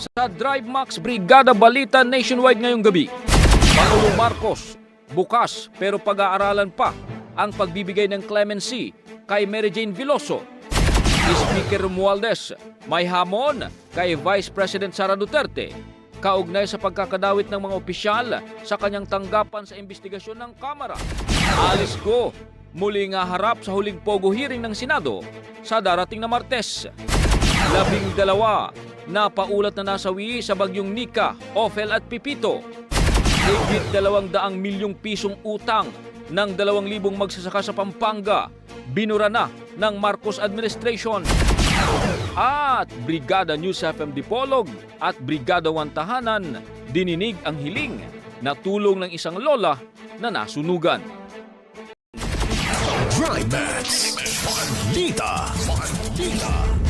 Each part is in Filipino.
Sa Drive Max Brigada Balita Nationwide ngayong gabi, Pangulong Marcos, bukas pero pag-aaralan pa ang pagbibigay ng clemency kay Mary Jane Veloso. Speaker Romualdez, may hamon kay Vice President Sara Duterte kaugnay sa pagkakadawit ng mga opisyal sa kanyang tanggapan sa investigasyon ng Kamara. Alice Go, muli nga harap sa huling pogo hearing ng Senado sa darating na Martes. Labing dalawa na paulat na nasawi sa bagyong Nika, Ophel at Pipito. Higit dalawang daang milyong pisong utang ng dalawang libong magsasaka sa Pampanga. Binura na ng Marcos administration. At Brigada News FM Dipolog at Brigada Wantahanan dininig ang hiling na tulong ng isang lola na nasunugan. Drive Max. Balita. Balita.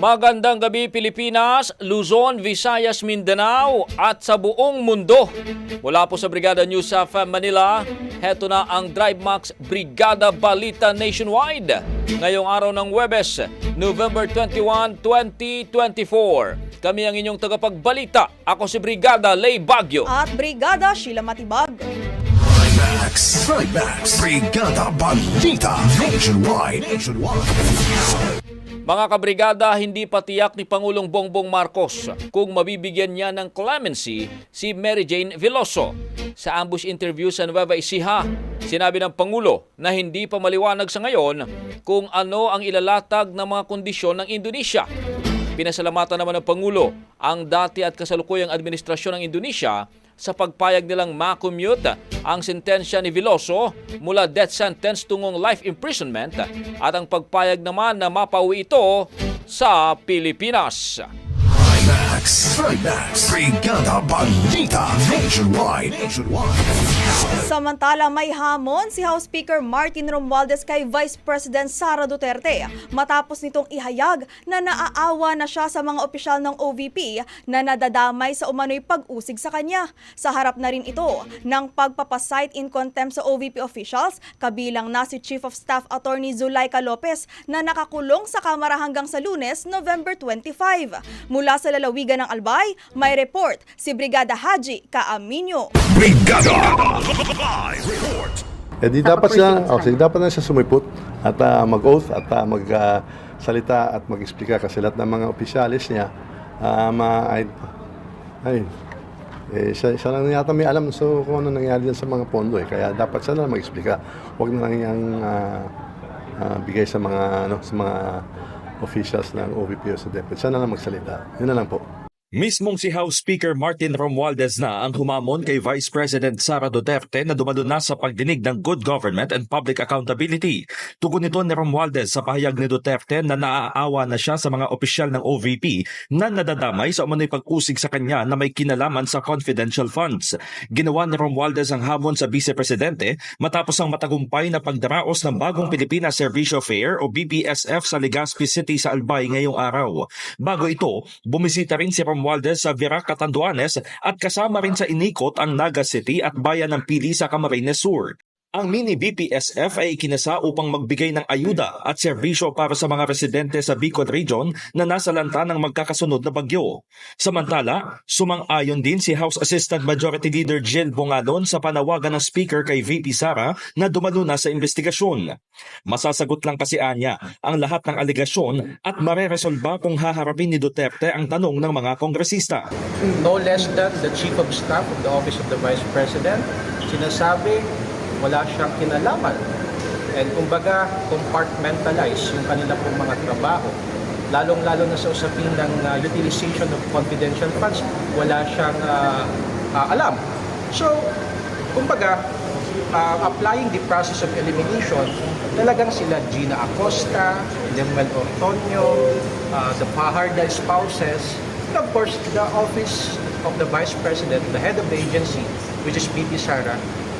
Magandang gabi Pilipinas, Luzon, Visayas, Mindanao at sa buong mundo. Mula po sa Brigada News of Manila, heto na ang Drive Max Brigada Balita Nationwide. Ngayong araw ng Webes, November 21, 2024. Kami ang inyong tagapagbalita. Ako si Brigada Lay Bagyo. at Brigada Sheila Matibag. Trimax, Trimax, Brigada Balita Nationwide. Nationwide. Mga kabrigada, hindi pa tiyak ni Pangulong Bongbong Marcos kung mabibigyan niya ng clemency si Mary Jane Veloso. Sa ambush interview sa Nueva Ecija, sinabi ng Pangulo na hindi pa maliwanag sa ngayon kung ano ang ilalatag ng mga kondisyon ng Indonesia. Pinasalamatan naman ng Pangulo ang dati at kasalukuyang administrasyon ng Indonesia sa pagpayag nilang makommute ang sentensya ni Veloso mula death sentence tungong life imprisonment at ang pagpayag naman na mapauwi ito sa Pilipinas. Trimax, Trimax, Brigada Balita Nationwide. Nationwide. Samantala may hamon si House Speaker Martin Romualdez kay Vice President Sara Duterte matapos nitong ihayag na naaawa na siya sa mga opisyal ng OVP na nadadamay sa umano'y pag-usig sa kanya. Sa harap na rin ito ng pagpapasight in contempt sa OVP officials kabilang na si Chief of Staff Attorney Zulaika Lopez na nakakulong sa Kamara hanggang sa lunes, November 25. Mula sa lalawigan ng Albay, may report si Brigada Haji Kaaminyo. Brigada Live Report. Eh di dapat siya, oh, sige, dapat na siya sumipot at ah, mag-oath at uh, magsalita at mag-explika kasi lahat ng mga opisyalis niya ah, ma ay, ay eh, siya, siya lang yata may alam so kung ano nangyari dyan sa mga pondo eh. Kaya dapat siya na lang mag-explika. Huwag na lang yung ah, ah, bigay sa mga ano sa mga officials ng OVP o sa DepEd. Siya na lang magsalita. Yun na lang po. Mismong si House Speaker Martin Romualdez na ang humamon kay Vice President Sara Duterte na dumalo na sa pagdinig ng good government and public accountability. Tugon nito ni Romualdez sa pahayag ni Duterte na naaawa na siya sa mga opisyal ng OVP na nadadamay sa umano'y pag-usig sa kanya na may kinalaman sa confidential funds. Ginawa ni Romualdez ang hamon sa Vice Presidente matapos ang matagumpay na pagdaraos ng bagong Pilipinas Servicio Fair o BPSF sa Legazpi City sa Albay ngayong araw. Bago ito, bumisita rin si Romualdez sa Virac, Catanduanes at kasama rin sa inikot ang Naga City at bayan ng Pili sa Camarines Sur. Ang mini BPSF ay ikinasa upang magbigay ng ayuda at serbisyo para sa mga residente sa Bicol Region na nasa lanta ng magkakasunod na bagyo. Samantala, sumang-ayon din si House Assistant Majority Leader Jill Bongadon sa panawagan ng Speaker kay VP Sara na dumalo na sa investigasyon. Masasagot lang kasi anya ang lahat ng aligasyon at mareresolba kung haharapin ni Duterte ang tanong ng mga kongresista. no less than the Chief of Staff of the Office of the Vice President. Sinasabi, wala siyang kinalaman. And kumbaga, compartmentalize yung kanila pong mga trabaho. Lalong-lalo na sa usapin ng uh, utilization of confidential funds, wala siyang uh, uh, alam. So, kumbaga, uh, applying the process of elimination, talagang sila Gina Acosta, Lemuel Ortonio, uh, the Fajarda spouses, and of course, the office of the Vice President, the head of the agency, which is BP Sara,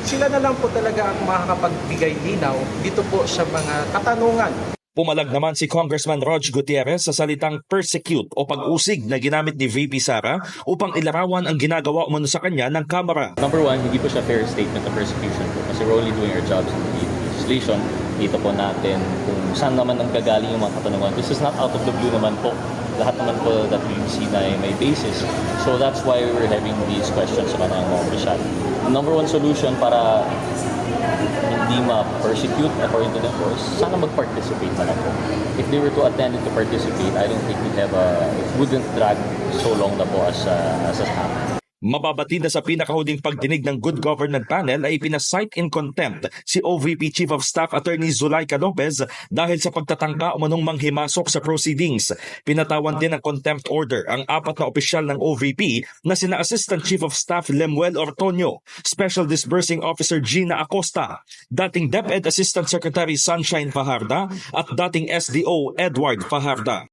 sila na lang po talaga ang makakapagbigay linaw dito po sa mga katanungan Pumalag naman si Congressman Rog Gutierrez sa salitang persecute o pag-usig na ginamit ni VP Sara upang ilarawan ang ginagawa umano sa kanya ng Kamara. Number one, hindi po siya fair statement of persecution po kasi we're only doing our jobs in the legislation. Dito po natin kung saan naman ang gagaling yung mga katanungan. This is not out of the blue naman po. Lahat naman po that we see na ay may basis. So that's why we're having these questions sa kanang mga opisyal. Number one solution para hindi ma-persecute according to the course, sana mag-participate na lang po. If they were to attend and to participate, I don't think we'd have a, it wouldn't drag so long na po as, uh, as has happened. Mababatid na sa pinakahuling pagdinig ng Good Government Panel ay pinasight in contempt si OVP Chief of Staff Attorney Zulaika Lopez dahil sa pagtatangka umanong manghimasok sa proceedings. Pinatawan din ng contempt order ang apat na opisyal ng OVP na sina Assistant Chief of Staff Lemuel Ortonio, Special Disbursing Officer Gina Acosta, dating DepEd Assistant Secretary Sunshine Fajarda at dating SDO Edward Fajarda.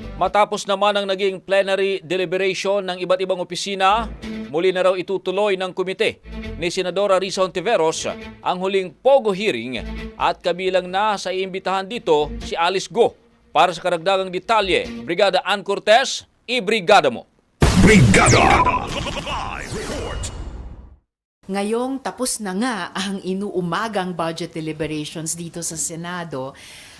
Matapos naman ang naging plenary deliberation ng iba't ibang opisina, muli na raw itutuloy ng komite ni Senadora Risa Ontiveros ang huling POGO hearing at kabilang na sa iimbitahan dito si Alice Go. Para sa karagdagang detalye, Brigada Ann Cortez, i-brigada mo. Brigada. Ngayong tapos na nga ang inuumagang budget deliberations dito sa Senado,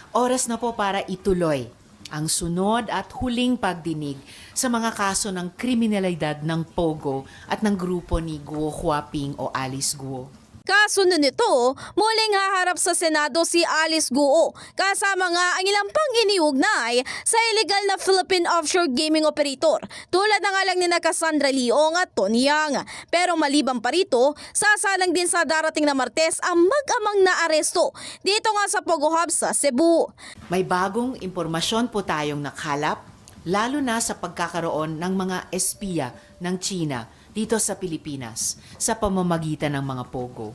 oras na po para ituloy ang sunod at huling pagdinig sa mga kaso ng kriminalidad ng Pogo at ng grupo ni Guo Huaping o Alice Guo. Kasunod nito, muling haharap sa Senado si Alice Guo kasama nga ang ilang pang iniugnay sa illegal na Philippine offshore gaming operator tulad ng alang ni na Cassandra Leong at Tony Yang. Pero maliban pa rito, sasalang din sa darating na Martes ang mag-amang na aresto dito nga sa Pogo Hub sa Cebu. May bagong impormasyon po tayong nakalap, lalo na sa pagkakaroon ng mga espiya ng China dito sa Pilipinas sa pamamagitan ng mga Pogo.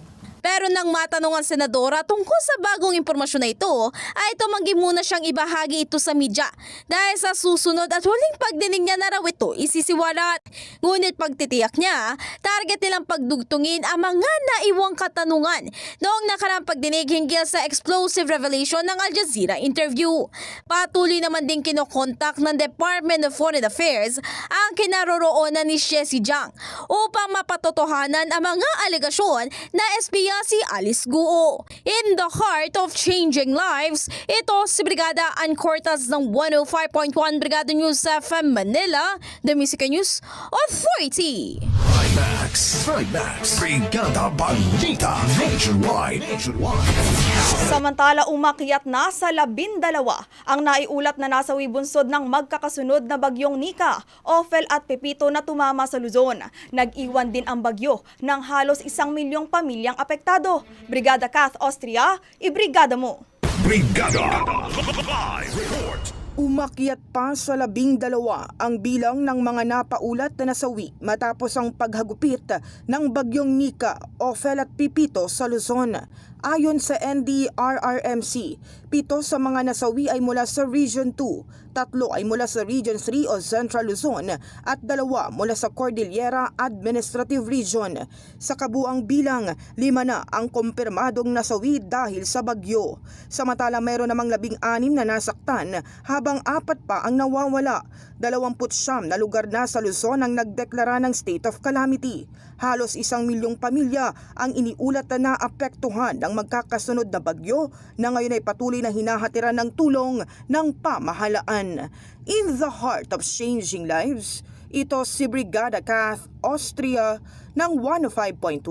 Pero nang matanong ang senadora tungkol sa bagong impormasyon na ito, ay tumanggi muna siyang ibahagi ito sa media dahil sa susunod at huling pagdinig niya na raw ito isisiwalat. Ngunit pagtitiyak niya, target nilang pagdugtungin ang mga naiwang katanungan noong nakarang pagdinig hinggil sa explosive revelation ng Al Jazeera interview. Patuloy naman din kinokontak ng Department of Foreign Affairs ang kinaroroonan ni Jessie Jiang upang mapatotohanan ang mga alegasyon na espiya si Alice Guo. In the heart of changing lives, ito si Brigada Ann Cortas ng 105.1 Brigada News FM Manila, The Music News Authority. Trimax, Trimax, Brigada Balita Nationwide. Nationwide. Samantala umakyat na sa labindalawa ang naiulat na nasawi bunsod ng magkakasunod na bagyong Nika, Ophel at Pepito na tumama sa Luzon. Nag-iwan din ang bagyo ng halos isang milyong pamilyang apektado. Brigada Kath Austria, ibrigada mo! Brigada Live Report. Umakyat pa sa labing dalawa ang bilang ng mga napaulat na nasawi matapos ang paghagupit ng bagyong Nika, Ophel at Pipito sa Luzon. Ayon sa NDRRMC, pito sa mga nasawi ay mula sa Region 2, tatlo ay mula sa Region 3 o Central Luzon at dalawa mula sa Cordillera Administrative Region. Sa kabuang bilang, lima na ang kumpirmadong nasawi dahil sa bagyo. Samantala mayroon namang labing anim na nasaktan habang apat pa ang nawawala. Dalawamput siyam na lugar na sa Luzon ang nagdeklara ng state of calamity. Halos isang milyong pamilya ang iniulat na naapektuhan ng magkakasunod na bagyo na ngayon ay patuloy na hinahatiran ng tulong ng pamahalaan. In the heart of changing lives, ito si Brigada Kath Austria ng 105.1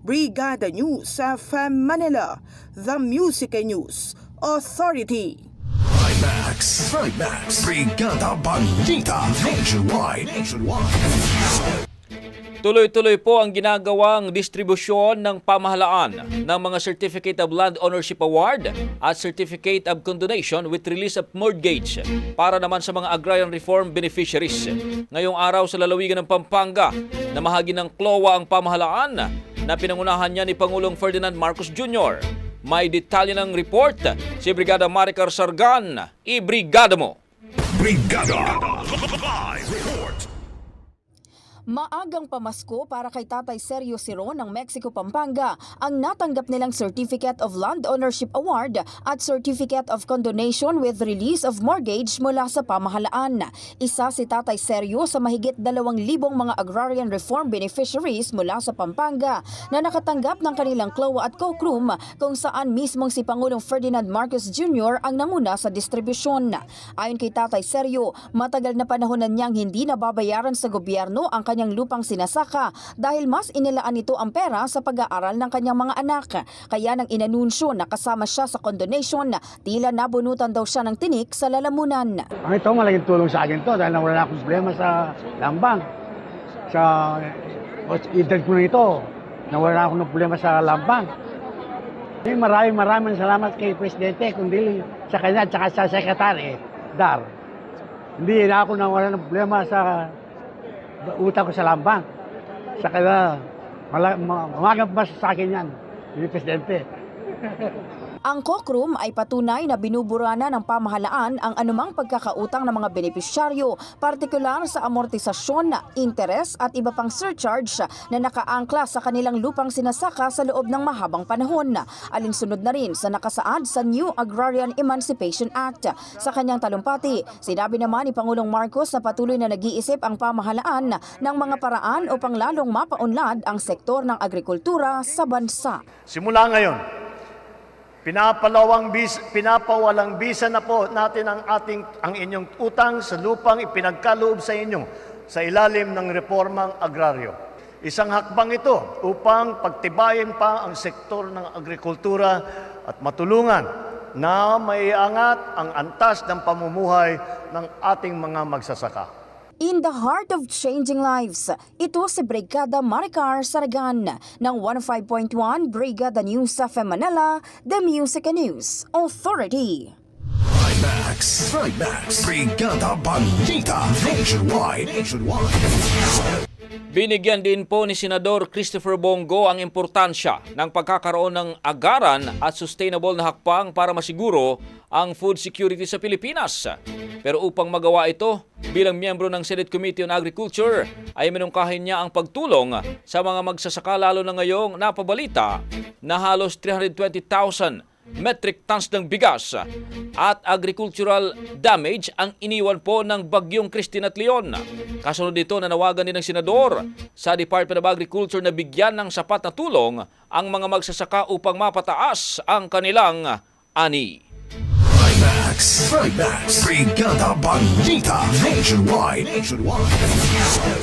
Brigada News FM Manila, The Music News Authority. Trimax, Trimax, Brigada Balita Nationwide. Nationwide. Tuloy-tuloy po ang ginagawang distribusyon ng pamahalaan ng mga Certificate of Land Ownership Award at Certificate of Condonation with release of mortgage para naman sa mga agrarian reform beneficiaries. Ngayong araw sa lalawigan ng Pampanga, namahagi ng CLOA ang pamahalaan na pinangunahan niya ni Pangulong Ferdinand Marcos Jr. May detalye ng report si Brigada Maricar Sargan. I-brigada mo! Brigada Live. Maagang pamasko para kay Tatay Sergio Siron ng Mexico, Pampanga ang natanggap nilang Certificate of Land Ownership Award at Certificate of Condonation with Release of Mortgage mula sa pamahalaan. Isa si Tatay Sergio sa mahigit 2,000 mga agrarian reform beneficiaries mula sa Pampanga na nakatanggap ng kanilang CLOA at COCRUM kung saan mismong si Pangulong Ferdinand Marcos Jr. ang nanguna sa distribusyon. Ayon kay Tatay Sergio, matagal na panahon na niyang hindi nababayaran sa gobyerno ang kanyang lupang sinasaka dahil mas inilaan nito ang pera sa pag-aaral ng kanyang mga anak. Kaya nang inanunsyo na kasama siya sa condonation, tila nabunutan daw siya ng tinik sa lalamunan. Ang ito, malaking tulong sa akin to dahil nawala na akong problema sa lambang. Sa edad ko na ito, nawala na ako ng problema sa lambang. Eh, maraming maraming salamat kay Presidente, kundi sa kanya at sa Secretary, Dar. Hindi na ako nawala ng problema sa utang ko sa lambang. Sa kanya, mala- ma- sa akin yan, ni Presidente. Ang Kokrum ay patunay na binubura na ng pamahalaan ang anumang pagkakautang ng mga benepisyaryo, partikular sa amortisasyon, interes at iba pang surcharge na nakaangkla sa kanilang lupang sinasaka sa loob ng mahabang panahon. Alinsunod na rin sa nakasaad sa New Agrarian Emancipation Act. Sa kanyang talumpati, sinabi naman ni Pangulong Marcos na patuloy na nag-iisip ang pamahalaan ng mga paraan upang lalong mapaunlad ang sektor ng agrikultura sa bansa. Simula ngayon, pinapalawang bis, pinapawalang bisa na po natin ang ating ang inyong utang sa lupang ipinagkaloob sa inyo sa ilalim ng reformang agraryo. Isang hakbang ito upang pagtibayin pa ang sektor ng agrikultura at matulungan na maiangat ang antas ng pamumuhay ng ating mga magsasaka. In the heart of changing lives, ito si Brigada Maricar Saragan ng 105.1 Brigada News sa Manila, The Music and News Authority. Trimax. Trimax. Brigada Balita. Nationwide. Nationwide. Binigyan din po ni Senador Christopher Bongo ang importansya ng pagkakaroon ng agaran at sustainable na hakbang para masiguro ang food security sa Pilipinas. Pero upang magawa ito, bilang miyembro ng Senate Committee on Agriculture, ay minungkahin niya ang pagtulong sa mga magsasaka lalo na ngayong napabalita na halos 320,000 metric tons ng bigas at agricultural damage ang iniwan po ng bagyong Christine at Leon. Kasunod dito, nanawagan din ng senador sa Department of Agriculture na bigyan ng sapat na tulong ang mga magsasaka upang mapataas ang kanilang ani. Trimax. Trimax. Brigada Balita. Nationwide. Nationwide.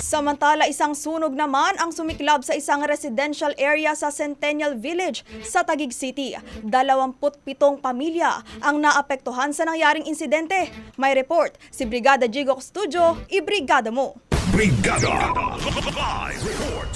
Samantala, isang sunog naman ang sumiklab sa isang residential area sa Centennial Village sa Taguig City. 27 pamilya ang naapektuhan sa nangyaring insidente. May report si Brigada Jigo Studio, ibrigada mo. Brigada. Live report.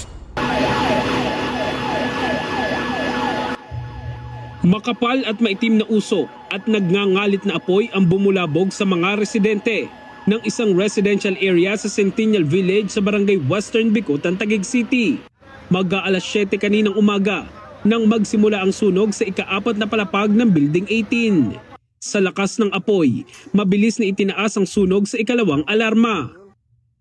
Makapal at maitim na usok at nagngangalit na apoy ang bumulabog sa mga residente ng isang residential area sa Centennial Village sa barangay Western Bicutan, Taguig City. Mag-aalas 7 kaninang umaga nang magsimula ang sunog sa ikaapat na palapag ng Building 18. Sa lakas ng apoy, mabilis na itinaas ang sunog sa ikalawang alarma.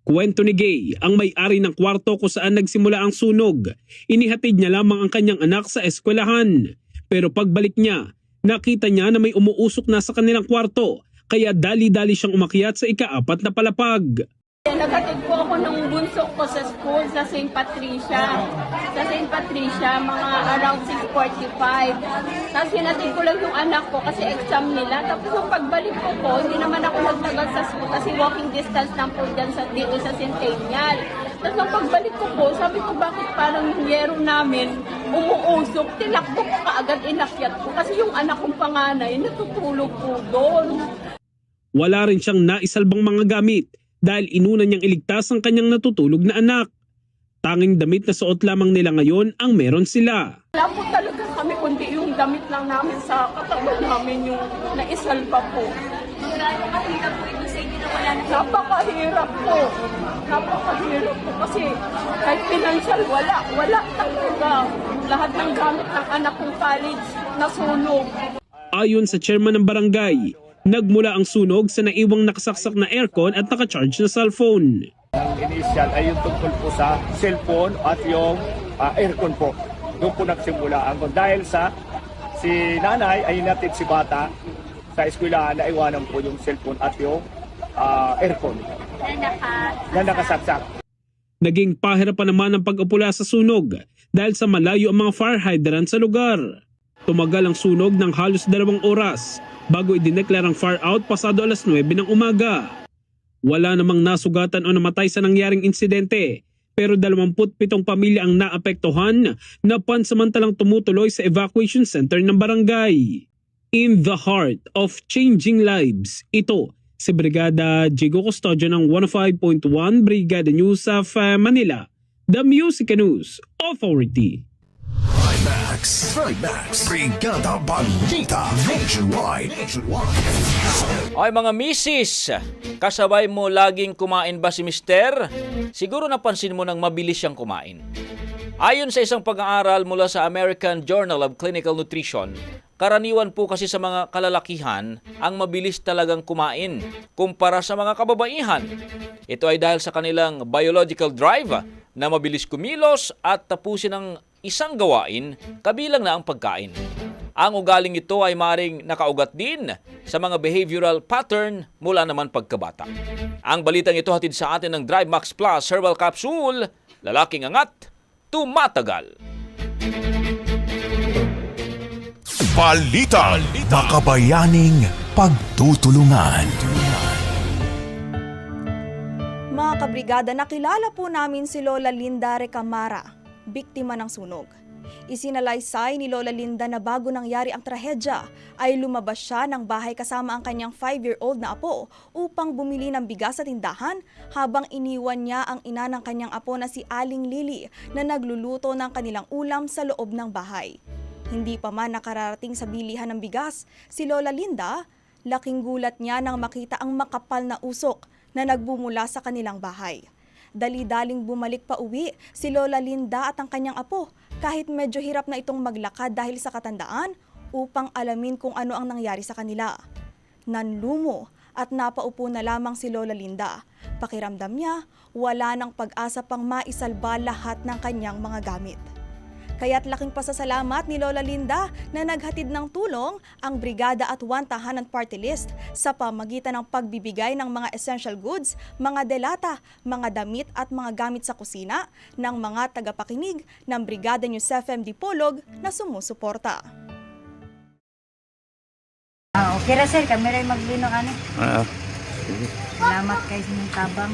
Kwento ni Gay, ang may-ari ng kwarto kung saan nagsimula ang sunog. Inihatid niya lamang ang kanyang anak sa eskwelahan. Pero pagbalik niya, nakita niya na may umuusok na sa kanilang kwarto kaya dali-dali siyang umakyat sa ikaapat na palapag. Nagatid po ako ng bunso ko sa school sa St. Patricia. Sa St. Patricia, mga around 6.45. Tapos hinatid ko lang yung anak ko kasi exam nila. Tapos yung pagbalik ko po, hindi naman ako nagtagal sa school kasi walking distance lang po dyan sa, dito sa Centennial. Tapos nung pagbalik ko po, sabi ko bakit parang yung namin umuusok. Tinakbo ko kaagad inakyat ko kasi yung anak kong panganay natutulog po doon. Wala rin siyang naisalbang mga gamit dahil inuna niyang iligtas ang kanyang natutulog na anak. Tanging damit na suot lamang nila ngayon ang meron sila. Wala po talaga kami kundi yung damit lang namin sa katawan namin yung naisalba po. Napakahirap po. Napakahirap po kasi kahit financial wala, wala talaga. Lahat ng gamit ng anak kong college nasunog. Ayon sa chairman ng barangay, nagmula ang sunog sa naiwang nakasaksak na aircon at nakacharge na cellphone. Ang initial ay yung tungkol po sa cellphone at yung ah, aircon po. Doon po nagsimula ang dahil sa si nanay ay natid si bata sa eskwelahan na iwanan po yung cellphone at yung ah, aircon na nakasaksak. Naging pahirapan naman ang pag-upula sa sunog dahil sa malayo ang mga fire hydrant sa lugar. Tumagal ang sunog ng halos dalawang oras bago idineklarang fire out pasado alas 9 ng umaga. Wala namang nasugatan o namatay sa nangyaring insidente pero 27 pamilya ang naapektuhan na pansamantalang tumutuloy sa evacuation center ng barangay. In the heart of changing lives, ito si Brigada Jigo Custodio ng 105.1 Brigada News of uh, Manila, The Music News Authority. Trimax. Trimax. Brigada Balita. Nationwide. Nationwide. Ay mga misis, kasabay mo laging kumain ba si mister? Siguro napansin mo nang mabilis siyang kumain. Ayon sa isang pag-aaral mula sa American Journal of Clinical Nutrition, karaniwan po kasi sa mga kalalakihan ang mabilis talagang kumain kumpara sa mga kababaihan. Ito ay dahil sa kanilang biological drive na mabilis kumilos at tapusin ang isang gawain kabilang na ang pagkain. Ang ugaling ito ay maring nakaugat din sa mga behavioral pattern mula naman pagkabata. Ang balitang ito hatid sa atin ng Drive Max Plus Herbal Capsule, lalaking angat, tumatagal. Balita. Makabayaning pagtutulungan. Mga kabrigada, nakilala po namin si Lola Linda Recamara, biktima ng sunog. Isinalaysay ni Lola Linda na bago nangyari ang trahedya ay lumabas siya ng bahay kasama ang kanyang 5-year-old na apo upang bumili ng bigas sa tindahan habang iniwan niya ang ina ng kanyang apo na si Aling Lily na nagluluto ng kanilang ulam sa loob ng bahay. Hindi pa man nakararating sa bilihan ng bigas, si Lola Linda, laking gulat niya nang makita ang makapal na usok na nagbumula sa kanilang bahay. Dali-daling bumalik pa uwi si Lola Linda at ang kanyang apo kahit medyo hirap na itong maglakad dahil sa katandaan upang alamin kung ano ang nangyari sa kanila. Nanlumo at napaupo na lamang si Lola Linda. Pakiramdam niya, wala ng pag-asa pang maisalba lahat ng kanyang mga gamit. Kaya't laking pasasalamat ni Lola Linda na naghatid ng tulong ang Brigada at One Tahanan Party List sa pamagitan ng pagbibigay ng mga essential goods, mga delata, mga damit at mga gamit sa kusina ng mga tagapakinig ng Brigada News FM Dipolog na sumusuporta. Ah, okay ra sir, kami rin maglino ano. Ah, Salamat kay sinyong tabang.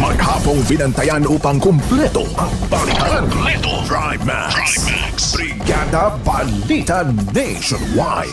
Maghapong binantayan upang kumpleto ang balikan. Kumpleto. Drive Max. Brigada Balita Nationwide.